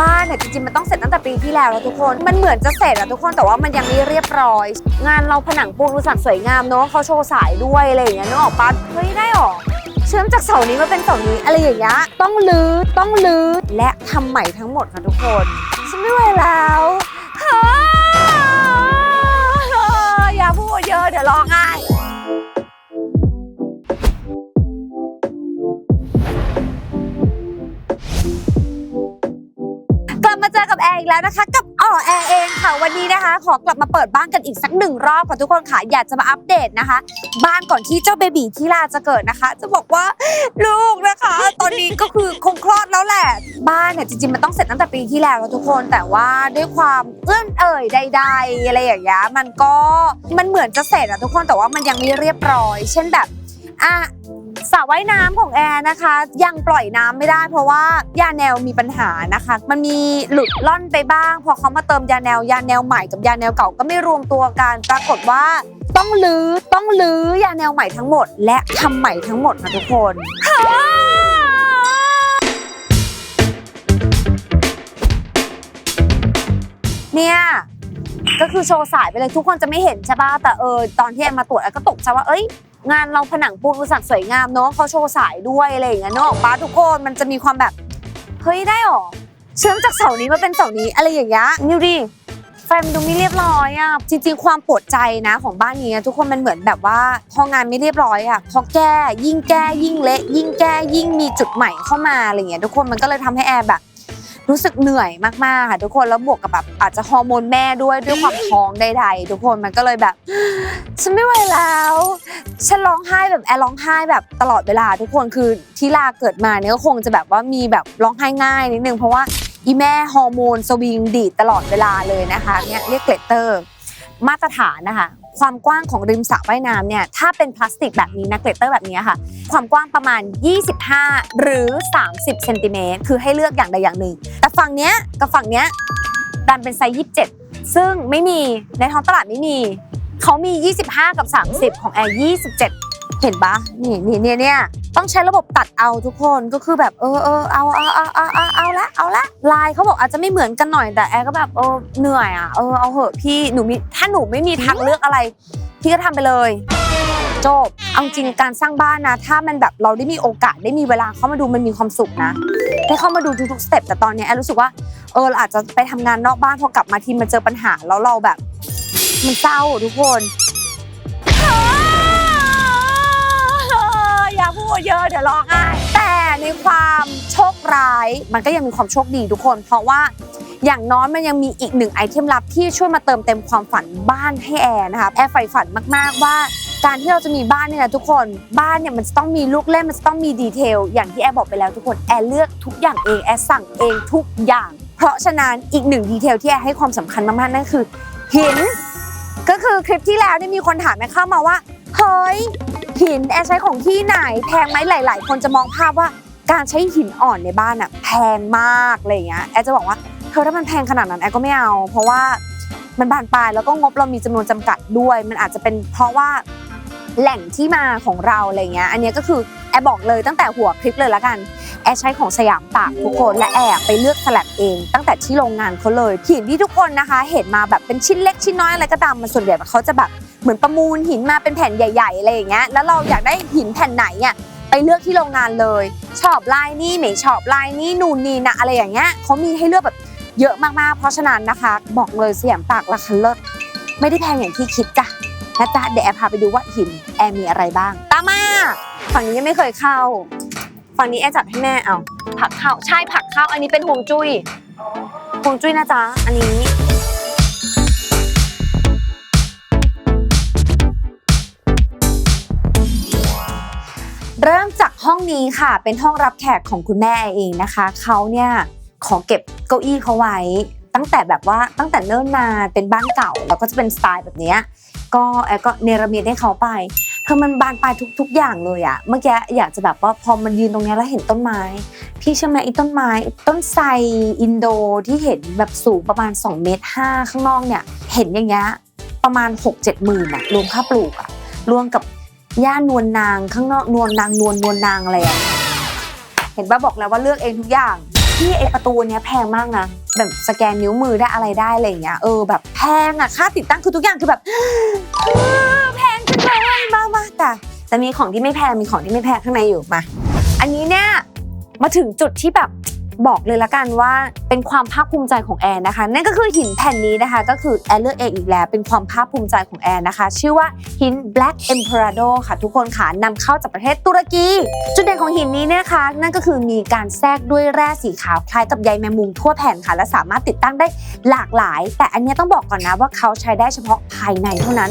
บ้านเนี่ยจริงๆ มันต้องเสร็จตั้งแต่ปีที่แล้วแล้วทุกคน มันเหมือนจะเสร็จอะทุกคนแต่ว่ามันยังไม่เรียบร้อย งานเราผนังปูนอุตสาห์สวยงามเนาะเขาโชว์สายด้วยอะไรอย่างเงี้ยนึกออกปะเฮ้ยได้หรอเชื่อมจากเสานี้มาเป็นเสานี้อะไรอย่างเงี้ยต้องรื้อต้องรื้อและทำใหม่ทั้งหมดค่ะทุกคนฉันไม่ไหวแล้วอย่าพูดเยอะเดี๋ยวร้องไห้ แอร์อีกแล้วนะคะ กับอ๋อแอร์เองค่ะวันนี้นะคะ ขอกลับมาเปิดบ้านกันอีกสักหนึ่งรอบค่ะทุกคนค่ะอยากจะมาอัปเดตนะคะ บ้านก่อนที่เจ้าเบบีที่ลาจะเกิดนะคะ จะบอกว่าลูกนะคะ ตอนนี้ก็คือคงคลอดแล้วแหละ บ้านเนี่ยจริงๆมันต้องเสร็จตั้งแต่ปีที่แล้วแล้วทุกคนแต่ว่าด้วยความเอื้อนเอ่ยใด ๆ อะไรอย่างเงี้ยมันก็มันเหมือนจะเสร็จอะทุกคนแต่ว่ามันยังไม่เรียบร้อย เช่นแบบอะ สระว่ายน้ำของแอร์นะคะ ยังปล่อยน้ำไม่ได้ เพราะว่ายาแนวมีปัญหานะคะ มันมีหลุดล่อนไปบ้าง พอเขามาเติมยาแนวยาแนวใหม่กับยาแนวเก่าก็ไม่รวมตัวกันปรากฏว่าต้องลื้อต้องลื้อยาแนวใหม่ทั้งหมด และทำใหม่ทั้งหมดค่ะทุกคนเนี่ย ก็คือโชว์สายไปเลยทุกคนจะไม่เห็นใช่ป่ะแต่เออตอนที่แอนมาตรวจแอนก็ตกใจว่าเอ้ย งานเราผนังปูนอุตสาห์สวยงามเนาะเขาโชว์สายด้วยอะไรอย่างเงี้ยเนกอะป้าทุกคนมันจะมีความแบบเฮ้ยได้หรอเชื่อมจากเสานี้มาเป็นเสานี้อะไรอย่างเงี้ยนิวดิไฟมันดูไม่เรียบร้อยอะจริง ๆ ความปวดใจนะของบ้านนี้ทุกคนมันเหมือนแบบว่าพองานไม่เรียบร้อยอะพอแก้ยิ่งแก้ยิ่งเละยิ่งแก้ยิ่งมีจุดใหม่เข้ามาอะไรเงี้ยทุกคนมันก็เลยทำให้แอร์แบบ รู้สึกเหนื่อยมากๆค่ะทุกคนแล้วบวกกับแบบอาจจะฮอร์โมนแม่ด้วยด้วยความท้องใดๆทุกคนมันก็เลยแบบ ฉันไม่ไหวแล้ว ฉันร้องไห้แบบแอร์ร้องไห้แบบตลอดเวลา ทุกคนคือที่ลาเกิดมาเนี่ยก็คงจะแบบว่ามีแบบร้องไห้ง่ายนิดนึงเพราะว่าอีแม่ฮอร์โมนสวิงดีดตลอดเวลาเลยนะคะเนี่ยเรียกเกลเตอร์ มาตรฐานนะคะความกว้างของริมสระว่ายน้ำเนี่ยถ้าเป็นพลาสติกแบบนี้นะเกลเตอร์แบบนี้ค่ะ ความกว้างประมาณ 25 หรือ 30เซนติเมตรคือให้เลือกอย่างใดอย่างหนึ่ง แต่ฝั่งเนี้ยกับฝั่งเนี้ยดันเป็นไซส์27 ซึ่งไม่มีในท้องตลาดไม่มี เขามี 25 กับ 30 ของแอร์27 เห็นปะนี่นี่เนี่ยเนี่ย ต้องใช้ระบบตัดเอาทุกคนก็คือแบบเออเออเอาเอาเอาเอาเอาเอาละเอาละลายเขาบอกอาจจะไม่เหมือนกันหน่อยแต่แอร์ก็แบบเออเหนื่อยอะเออเอาเหอะพี่หนูมีถ้าหนูไม่มีทางเลือกอะไร พี่ก็ทำไปเลยจบเอาจริงการสร้างบ้านนะ ถ้ามันแบบเราได้มีโอกาสได้มีเวลาเข้ามาดูมันมีความสุขนะได้เข้ามาดูทุกๆสเต็ปแต่ตอนนี้แอนรู้สึกว่าเออเราอาจจะไปทำงานนอกบ้านพอกลับมาทีมันเจอปัญหาแล้วเราแบบ มันเศร้าทุกคน เยอะเดี๋ยวร้องไห้แต่ในความโชคร้ายมันก็ยังมีความโชคดีทุกคน เพราะว่าอย่างน้อยมันยังมีอีกหนึ่งไอเทมลับที่ช่วยมาเติมเต็มความฝันบ้านให้แอร์นะคะแอร์ใฝ่ฝันมาก ๆ ว่าการที่เราจะมีบ้านเนี่ยนะทุกคนบ้านเนี่ยมันจะต้องมีลูกเล่นมันจะต้องมีดีเทลอย่างที่แอร์บอกไปแล้วทุกคนแอร์เลือกทุกอย่างเองแอร์สั่งเองทุกอย่าง เพราะฉะนั้นอีกหนึ่งดีเทลที่แอร์ให้ความสำคัญมากๆนั่นคือหินก็คือคลิปที่แล้วเนี่ยมีคนถามแม่เข้ามาว่าเฮ้ย หินแอร์ใช้ของที่ไหนแพงไหมหลาย ๆ คนจะมองภาพว่าการใช้หินอ่อนในบ้านอะแพงมากอะไรเงี้ยแอร์จะบอกว่าเธอถ้ามันแพงขนาดนั้นแอร์ก็ไม่เอา เพราะว่ามันบานปลายแล้วก็งบเรามีจำนวนจำกัดด้วย มันอาจจะเป็นเพราะว่าแหล่งที่มาของเราอะไรเงี้ยอันนี้ก็คือแอร์บอกเลยตั้งแต่หัวคลิปเลยละกันแอร์ใช้ของสยามตากทุกคนและแอร์ไปเลือกสลับเอง ตั้งแต่ที่โรงงานเขาเลยหินที่ทุกคนนะคะ เห็นมาแบบเป็นชิ้นเล็กชิ้นน้อยอะไรก็ตามมันส่วนใหญ่เขาจะแบบ เหมือนประมูลหินมาเป็นแผ่นใหญ่ๆอะไรอย่างเงี้ยแล้วเราอยากได้หินแผ่นไหนอะไปเลือกที่โรงงานเลย ชอบลายนี้ไม่ชอบลายนี้นูนนี่นะอะไรอย่างเงี้ยเขามีให้เลือกแบบเยอะมากๆ เพราะฉะนั้นนะคะ บอกเลยสยามตากราคาเลิศไม่ได้แพงอย่างที่คิดจ้ะนะจ๊ะเดี๋ยวแอร์พาไปดูว่าหินแอร์มีอะไรบ้าง ตามมาฝั่งนี้ยังไม่เคยเข้า ฝั่งนี้แอร์จัดให้แม่เอาผักเข้าใช่ผักเข้าอันนี้เป็นฮวงจุ้ยฮวงจุ้ยนะจ๊ะอันนี้ องนี้ค่ะ เป็นห้องรับแขกของคุณแม่เองนะคะเขาเนี่ยขอเก็บเก้าอี้เขาไว้ ตั้งแต่แบบว่าตั้งแต่เนิ่นนานเป็นบ้านเก่าแล้วก็จะเป็นสไตล์แบบนี้ก็แอร์ก็เนรมิตให้เขาไปคือมันบานปลายทุก ๆ อย่างเลยอะเมื่อกี้อยากจะแบบว่าพอมันยืนตรงนี้แล้วเห็นต้นไม้ พี่เชื่อไหมไอ้ต้นไม้ ต้นไทรอินโดที่เห็นแบบสูงประมาณ2เมตรห้าข้างนอกเนี่ย เห็นอย่างเงี้ยประมาณ 6 7หมื่นอะรวมค่าปลูกอะรวมกับ ย่านวลนางข้างนอกนวลนางนวลนวลนางอะไรอะเห็นป้าบอกแล้วว่าเลือกเองทุกอย่างหพี่ไอประตูเนี้ยแพงมากนะแบบสแกนนิ้วมือได้อะไรได้อะไรอย่างเงี้ยเออแบบแพงอะค่าติดตั้งคือทุกอย่างคือแบบแพงจังเลยมามาแต่แต่มีของที่ไม่แพงมีของที่ไม่แพงข้างในอยู่มา อันนี้เนี่ยมาถึงจุดที่แบบ บอกเลยละกันว่าเป็นความภาคภูมิใจของแอนนะคะ นั่นก็คือหินแผ่นนี้นะคะ ก็คือแอนเลือกเองอีกแล้ว เป็นความภาคภูมิใจของแอนนะคะ ชื่อว่าหิน Black Emperado ค่ะทุกคนค่ะนำเข้าจากประเทศตุรกี จุดเด่นของหินนี้เนะคะ นั่นก็คือมีการแทรกด้วยแร่สีขาวคล้ายกับใยแมงมุมทั่วแผ่นค่ะ และสามารถติดตั้งได้หลากหลาย แต่อันเนี้ยต้องบอกก่อนนะว่าเขาใช้ได้เฉพาะภายในเท่านั้น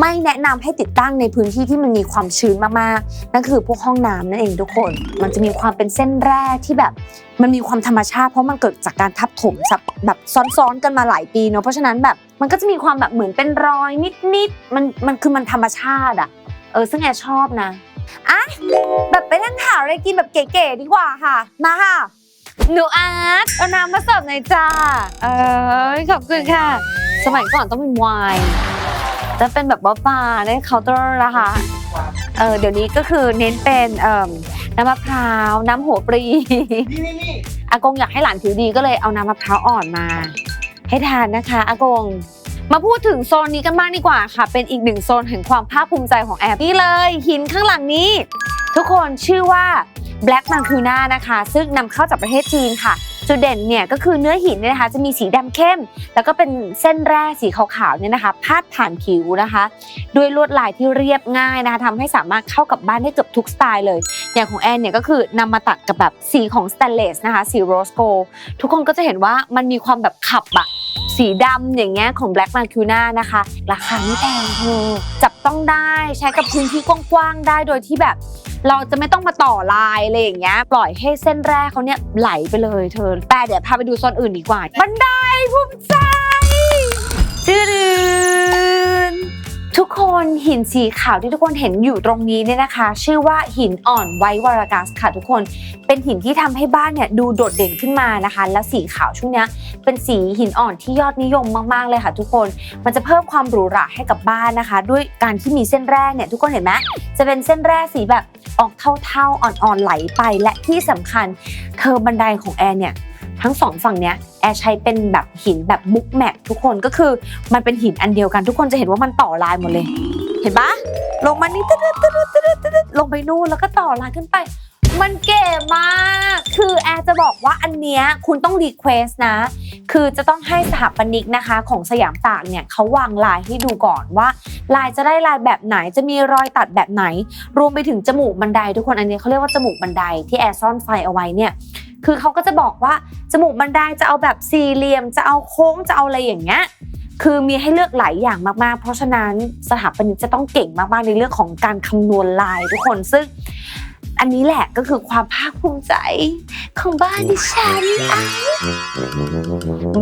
ไม่แนะนำให้ติดตั้งในพื้นที่ที่มันมีความชื้นมากๆ นั่นคือพวกห้องน้ำนั่นเองทุกคน มันจะมีความเป็นเส้นแร่ที่แบบมันมีความธรรมชาติเพราะมันเกิดจากการทับถมแบบซ้อนๆกันมาหลายปีเนาะเพราะฉะนั้นแบบมันก็จะมีความแบบเหมือนเป็นรอยนิดๆมันมันคือมันธรรมชาติอะเออซึ่งแอร์ชอบนะอะแบบไปนั่งหาอะไรกินแบบเก๋ๆดีกว่าค่ะมาค่ะหนูอาร์ตเอาน้ำมาเสิร์ฟหน่อยจ้าเออขอบคุณค่ะ สมัยก่อนต้องเป็นไวน์จะเป็นแบบว่าบาในเคาน์เตอร์นะคะ เออเดี๋ยวนี้ก็คือเน้นเป็นเอ่อน้ำมะพร้าวน้ำหัวปรีนี่นี่นี่อากงอยากให้หลานผิวดีก็เลยเอาน้ำมะพร้าวอ่อนมา ให้ทานนะคะอากง มาพูดถึงโซนนี้กันบ้างดีกว่าค่ะ เป็นอีกหนึ่งโซนแห่งความภาคภูมิใจของแอร์นี่เลย หินข้างหลังนี้ ทุกคนชื่อว่า Black m a n c u n a นะคะ ซึ่งนำเข้าจากประเทศจีนค่ะ จุดเด่นเนี่ยก็คือเนื้อหินเนี่ยนะคะจะมีสีดำเข้ม แล้วก็เป็นเส้นแร่สีขาวๆเนี่ยนะคะพาดผ่านผิวนะคะ ด้วยลวดลายที่เรียบง่ายนะคะทำให้สามารถเข้ากับบ้านได้เกือบทุกสไตล์เลย อย่างของแอนเนี่ยก็คือนำมาตัดกับแบบสีของสแตนเลสนะคะสีโรสโกทุกคนก็จะเห็นว่ามันมีความแบบขับอะสีดำอย่างเงี้ยของ Black m a c u n a นะคะ ราคาไม่แพงเธอจับต้องได้ใช้กับพื้นที่กว้างๆได้โดยที่แบบ เราจะไม่ต้องมาต่อลายอะไรอย่างเงี้ยปล่อยให้เส้นแรกเขาเนี่ยไหลไปเลยเธอแต่เดี๋ยวพาไปดูโซนอื่นดีกว่า บันไดภูมิใจจืดทุกคนหินสีขาวที่ทุกคนเห็นอยู่ตรงนี้เนี่ยนะคะ ชื่อว่าหินอ่อนไวท์วารากัสค่ะทุกคนเป็นหินที่ทำให้บ้านเนี่ยดูโดดเด่นขึ้นมานะคะ แล้วสีขาวช่วงเนี้ยเป็นสีหินอ่อนที่ยอดนิยมมากๆเลยค่ะ ทุกคนมันจะเพิ่มความหรูหราให้กับบ้านนะคะ ด้วยการที่มีเส้นแร่เนี่ยทุกคนเห็นไหมจะเป็นเส้นแร่สีแบบ ออกเท่าๆอ่อนๆไหลไป และที่สำคัญเธอบันไดของแอร์เนี่ยทั้งสองฝั่งเนี้ยแอร์ใช้เป็นแบบหินแบบมุกแมททุกคนก็คือมันเป็นหินอันเดียวกัน ทุกคนจะเห็นว่ามันต่อลายหมดเลย เห็นปะลงมานี่ตึ๊ดตึ๊ดตึ๊ดตึ๊ดลงไปนู่นแล้วก็ต่อลายขึ้นไป มันเก๋มาก คือแอร์จะบอกว่าอันเนี้ยคุณต้องรีเควสนะ คือจะต้องให้สถาปนิกนะคะของสยามตากเนี่ยเขาวางลายให้ดูก่อนว่า ลายจะได้ลายแบบไหน จะมีรอยตัดแบบไหน รวมไปถึงจมูกบันได ทุกคนอันนี้เขาเรียกว่าจมูกบันไดที่แอร์ซ่อนไฟเอาไว้เนี่ย คือเขาก็จะบอกว่าจมูกบันไดจะเอาแบบสี่เหลี่ยม จะเอาโค้ง จะเอาอะไรอย่างเงี้ยคือมีให้เลือกหลายอย่างมากๆ เพราะฉะนั้นสถาปนิกจะต้องเก่งมากๆ ในเรื่องของการคำนวณลายทุกคน ซึ่ง อันนี้แหละก็คือความภาคภูมิใจของบ้านดิฉันอะ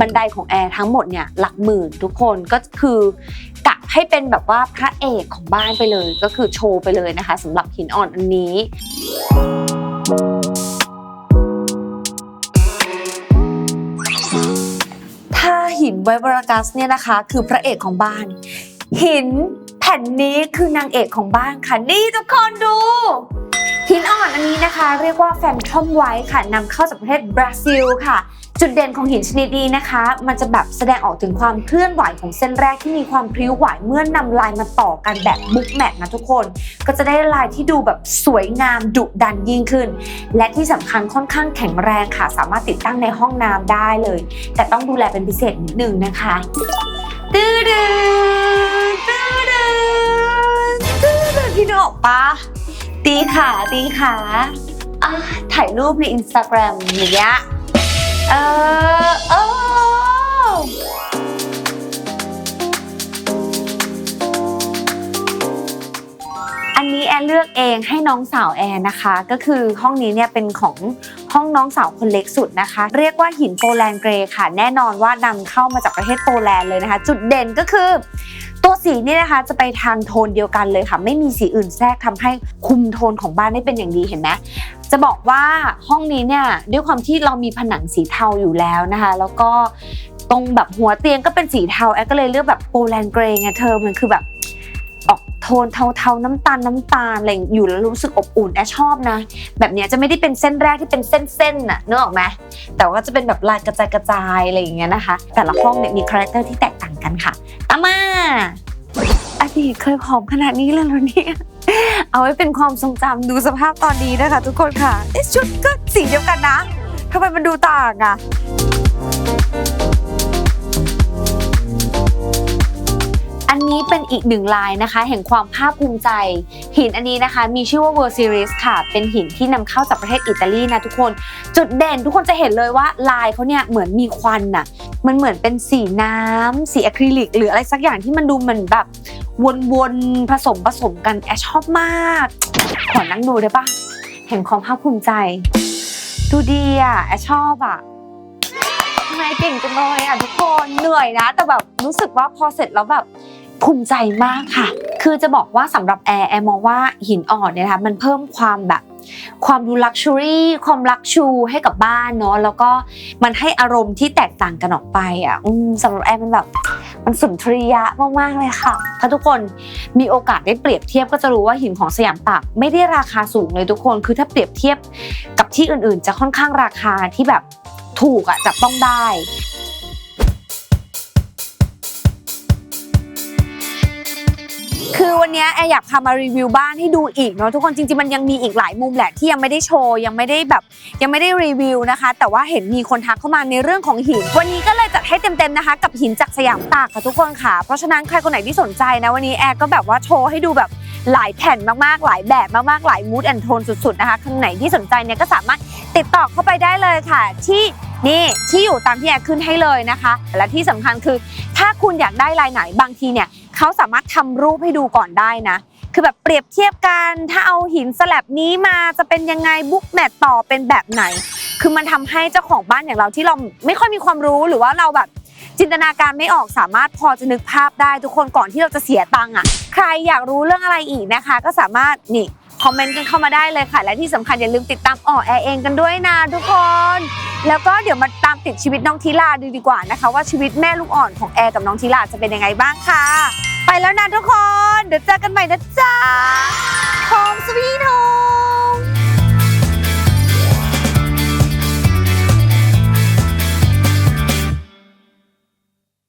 บันไดของแอร์ทั้งหมดเนี่ยหลักหมื่นทุกคนก็คือกะให้เป็นแบบว่าพระเอกของบ้านไปเลย ก็คือโชว์ไปเลยนะคะสำหรับหินอ่อนอันนี้ถ้าหินไวบรากัสเนี่ยนะคะ คือพระเอกของบ้าน หินแผ่นนี้คือนางเอกของบ้านค่ะนี่ทุกคนดู หินอ่อนอันนี้นะคะ เรียกว่าแฟนทอมไวท์ค่ะนำเข้าจากประเทศบราซิลค่ะ จุดเด่นของหินชนิดนี้นะคะ มันจะแบบแสดงออกถึงความเคลื่อนไหวของเส้นแรกที่มีความพริ้วไหวเมื่อนำลายมาต่อกันแบบมุกแมทนะทุกคน ก็จะได้ลายที่ดูแบบสวยงามดุดันยิ่งขึ้น และที่สำคัญค่อนข้างแข็งแรงค่ะ สามารถติดตั้งในห้องน้ำได้เลย แต่ต้องดูแลเป็นพิเศษนิดนึงนะคะตื้อดื้อตื้อดื้อตื้อดื้อพี่นึกออกปะ ตีขาตีขาอะถ่ายรูปในอินสตาแกรมอย่างเงี้ยเออเอออันนี้แอนเลือกเองให้น้องสาวแอนนะคะ ก็คือห้องนี้เนี่ยเป็นของห้องน้องสาวคนเล็กสุดนะคะ เรียกว่าหินโปแลนด์เกรย์ค่ะ แน่นอนว่านำเข้ามาจากประเทศโปแลนด์เลยนะคะ จุดเด่นก็คือ ตัวสีนี่นะคะจะไปทางโทนเดียวกันเลยค่ะ ไม่มีสีอื่นแทรกทำให้คุมโทนของบ้านได้เป็นอย่างดีเห็นไหมจะบอกว่าห้องนี้เนี่ยด้วยความที่เรามีผนังสีเทาอยู่แล้วนะคะ แล้วก็ตรงแบบหัวเตียงก็เป็นสีเทาแอนก็เลยเลือกแบบโปแลนด์เกรย์ไงเธอมันคือแบบออกโทนเทาๆน้ำตาลน้ำตาลอะไรอยู่แล้วรู้สึกอบอุ่นแอชอบนะ แบบเนี้ยจะไม่ได้เป็นเส้นแรกที่เป็นเส้นๆน่ะนึกออกไหมแต่ว่าจะเป็นแบบลายกระจายกระจายอะไรอย่างเงี้ยนะคะ แต่ละห้องเนี่ยมีคาแรคเตอร์ที่แตกต่างกันค่ะตามมา อดีตเคยผอมขนาดนี้เลยเหรอเนี่ย เอาไว้เป็นความทรงจำดูสภาพตอนนี้นะคะทุกคนค่ะเอ๊ะชุดก็สีเดียวกันนะทำไมมันดูต่างอะอันนี้เป็นอีกหนึ่งลายนะคะ แห่งความภาคภูมิใจ หินอันนี้นะคะ มีชื่อว่า World Series ค่ะ เป็นหินที่นำเข้าจากประเทศอิตาลีนะทุกคน จุดเด่นทุกคนจะเห็นเลยว่าลายเขาเนี่ยเหมือนมีควันน่ะ มันเหมือนเป็นสีน้ำสีอะคริลิก หรืออะไรสักอย่างที่มันดูเหมือนแบบวนๆผสมผสมกันแอชชอบมาก ขอนั่งดูได้ปะเห็นความภาคภูมิใจ ดูดีอะแอชชอบอะทำไมเก่งจังเลยอะทุกคนเหนื่อยนะ แต่แบบรู้สึกว่าพอเสร็จแล้วแบบภูมิใจมากค่ะ คือจะบอกว่าสำหรับแอร์แอร์มองว่าหินอ่อนเนี่ยนะคะมันเพิ่มความแบบ ความดูลักชัวรี่ความลักชูให้กับบ้านเนาะแล้วก็มันให้อารมณ์ที่แตกต่างกันออกไปอะอสำหรับแอร์มันแบบมันสุนทรียะมากๆเลยค่ะ ถ้าทุกคนมีโอกาสได้เปรียบเทียบก็จะรู้ว่าหินของสยามตากไม่ได้ราคาสูงเลยทุกคน คือถ้าเปรียบเทียบกับที่อื่นๆ จะค่อนข้างราคาที่แบบถูกอะจับต้องได้ คือวันนี้แอร์อยากพามารีวิวบ้านให้ดูอีกเนาะทุกคนจริงๆมันยังมีอีกหลายมุมแหละที่ยังไม่ได้โชว์ยังไม่ได้แบบยังไม่ได้รีวิวนะคะ แต่ว่าเห็นมีคนทักเข้ามาในเรื่องของหิน วันนี้ก็เลยจัดให้เต็มๆนะคะ กับหินจากสยามตากค่ะทุกคนค่ะ เพราะฉะนั้นใครคนไหนที่สนใจนะวันนี้แอร์ก็แบบว่าโชว์ให้ดูแบบหลายแผ่นมากๆ หลายแบบมากๆ หลายมูดแอนโทนสุดๆนะคะคนไหนที่สนใจเนี่ยก็สามารถติดต่อเข้าไปได้เลยค่ะ ที่นี่ที่อยู่ตามที่แอร์ขึ้นให้เลยนะคะ และที่สำคัญคือถ้าคุณอยากได้ลายไหนบางทีเนี่ย เขาสามารถทำรูปให้ดูก่อนได้นะ คือแบบเปรียบเทียบกันถ้าเอาหินสลับนี้มาจะเป็นยังไงบุ๊กแมทต่อเป็นแบบไหน คือมันทำให้เจ้าของบ้านอย่างเราที่เราไม่ค่อยมีความรู้หรือว่าเราแบบจินตนาการไม่ออกสามารถพอจะนึกภาพได้ทุกคนก่อนที่เราจะเสียตังค์อะ ใครอยากรู้เรื่องอะไรอีกนะคะ ก็สามารถนี่ คอมเมนต์กันเข้ามาได้เลยค่ะ และที่สำคัญอย่าลืมติดตามอ่อแอร์เองกันด้วยนะทุกคน แล้วก็เดี๋ยวมาตามติดชีวิตน้องทิลาดูดีกว่านะคะ ว่าชีวิตแม่ลูกอ่อนของแอร์กับน้องทิลาจะเป็นยังไงบ้างค่ะ ไปแล้วนะทุกคน เดี๋ยวเจอกันใหม่นะจ๊ะโฮมสวีทโฮ